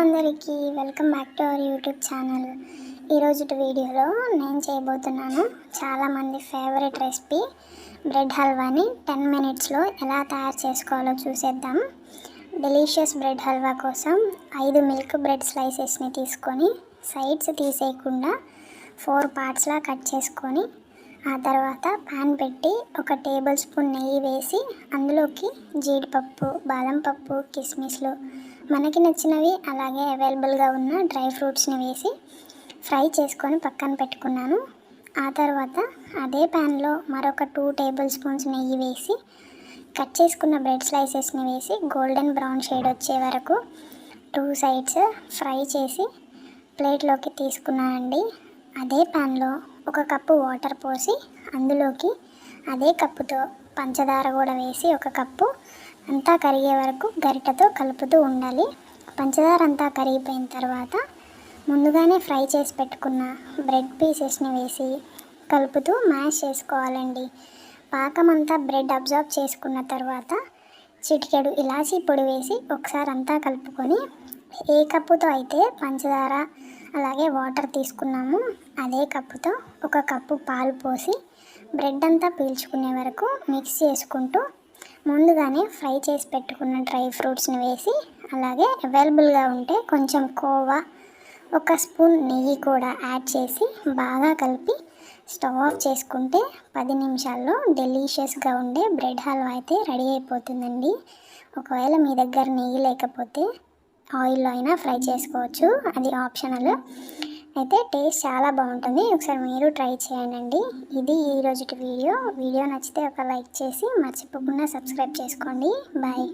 అందరికీ welcome back to our YouTube channel. ఈరోజు వీడియోలో నేను చేయబోతున్నాను చాలామంది ఫేవరెట్ రెసిపీ బ్రెడ్ హల్వాని. టెన్ మినిట్స్లో ఎలా తయారు చేసుకోవాలో చూసేద్దాం. డెలీషియస్ బ్రెడ్ హల్వా కోసం ఐదు మిల్క్ బ్రెడ్ స్లైసెస్ని తీసుకొని సైడ్స్ తీసేయకుండా ఫోర్ పార్ట్స్లా కట్ చేసుకొని ఆ తర్వాత పాన్ పెట్టి ఒక టేబుల్ స్పూన్ నెయ్యి వేసి అందులోకి జీడిపప్పు బాదం పప్పు కిస్మిస్లు మనకి నచ్చినవి అలాగే అవైలబుల్గా ఉన్న డ్రై ఫ్రూట్స్ని వేసి ఫ్రై చేసుకొని పక్కన పెట్టుకున్నాను. ఆ తర్వాత అదే ప్యాన్లో మరొక టూ టేబుల్ స్పూన్స్ నెయ్యి వేసి కట్ చేసుకున్న బ్రెడ్ స్లైసెస్ని వేసి గోల్డెన్ బ్రౌన్ షేడ్ వచ్చే వరకు టూ సైడ్స్ ఫ్రై చేసి ప్లేట్లోకి తీసుకున్నానండి. అదే ప్యాన్లో ఒక కప్పు వాటర్ పోసి అందులోకి అదే కప్పుతో పంచదార కూడా వేసి ఒక కప్పు అంతా కరిగే వరకు గరిటతో కలుపుతూ ఉండాలి. పంచదార అంతా కరిగిపోయిన తర్వాత ముందుగానే ఫ్రై చేసి పెట్టుకున్న బ్రెడ్ పీసెస్ని వేసి కలుపుతూ మ్యాష్ చేసుకోవాలండి. పాకం అంతా బ్రెడ్ అబ్జర్వ్ చేసుకున్న తర్వాత చిటికెడు ఇలాచీ పొడి వేసి ఒకసారి అంతా కలుపుకొని ఏ కప్పుతో అయితే పంచదార అలాగే వాటర్ తీసుకున్నాము అదే కప్పుతో ఒక కప్పు పాలు పోసి బ్రెడ్ అంతా పీల్చుకునే వరకు మిక్స్ చేసుకుంటూ ముందుగానే ఫ్రై చేసి పెట్టుకున్న డ్రై ఫ్రూట్స్ని వేసి అలాగే అవైలబుల్గా ఉంటే కొంచెం కోవా ఒక స్పూన్ నెయ్యి కూడా యాడ్ చేసి బాగా కలిపి స్టవ్ ఆఫ్ చేసుకుంటే పది నిమిషాల్లో డెలీషియస్గా ఉండే బ్రెడ్ హల్వా అయితే రెడీ అయిపోతుందండి. ఒకవేళ మీ దగ్గర నెయ్యి లేకపోతే ఆయిల్లో అయినా ఫ్రై చేసుకోవచ్చు. అది ఆప్షనల్. అయితే టేస్ట్ చాలా బాగుంటుంది. ఒకసారి మీరు ట్రై చేయండి. ఇది ఈరోజు వీడియో. వీడియో నచ్చితే ఒక లైక్ చేసి మర్చిపోకుండా సబ్స్క్రైబ్ చేసుకోండి. బాయ్.